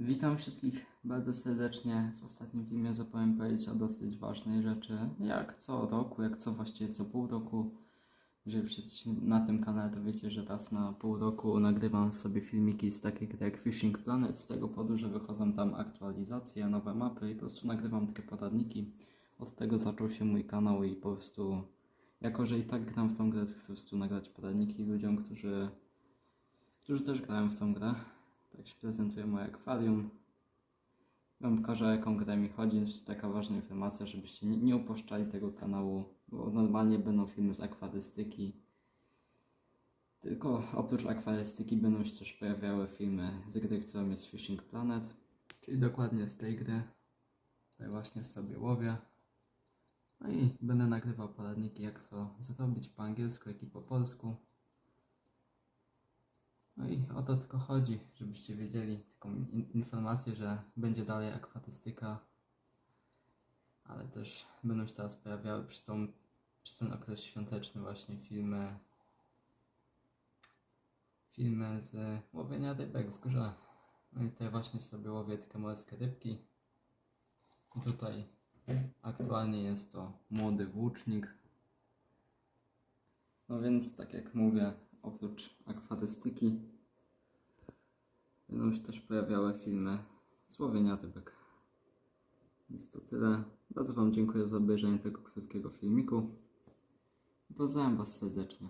Witam wszystkich bardzo serdecznie. W ostatnim filmie zapomniałem powiedzieć o dosyć ważnej rzeczy. Jak co roku, jak co właściwie co pół roku. Jeżeli jesteście na tym kanale, to wiecie, że raz na pół roku nagrywam sobie filmiki z takich gry jak Fishing Planet, z tego powodu, że wychodzą tam aktualizacje, nowe mapy i po prostu nagrywam takie poradniki. Od tego zaczął się mój kanał i po prostu, jako że i tak gram w tą grę, to chcę po prostu nagrać poradniki ludziom, którzy, którzy też grają w tą grę. Tak się prezentuje moje akwarium. Wam pokażę o jaką grę mi chodzi, to jest taka ważna informacja, żebyście nie, upuszczali tego kanału, bo normalnie będą filmy z akwarystyki. Tylko oprócz akwarystyki będą się też pojawiały filmy z gry, którą jest Fishing Planet, czyli dokładnie z tej gry. Tutaj właśnie sobie łowię. No i będę nagrywał poradniki jak co zrobić po angielsku, jak i po polsku. I o to tylko chodzi, żebyście wiedzieli taką in- informację, że będzie dalej akwatystyka, ale też będą się teraz pojawiały przy, tą, przy ten okres świąteczny właśnie filmy filmy z łowienia rybek w grze. No i tutaj właśnie sobie łowię takie morskie rybki. I tutaj aktualnie jest to młody włócznik. No więc tak jak mówię, oprócz akwarystyki będą się też pojawiały filmy z łowienia rybek. Więc to tyle. Bardzo Wam dziękuję za obejrzenie tego krótkiego filmiku. Pozdrawiam Was serdecznie.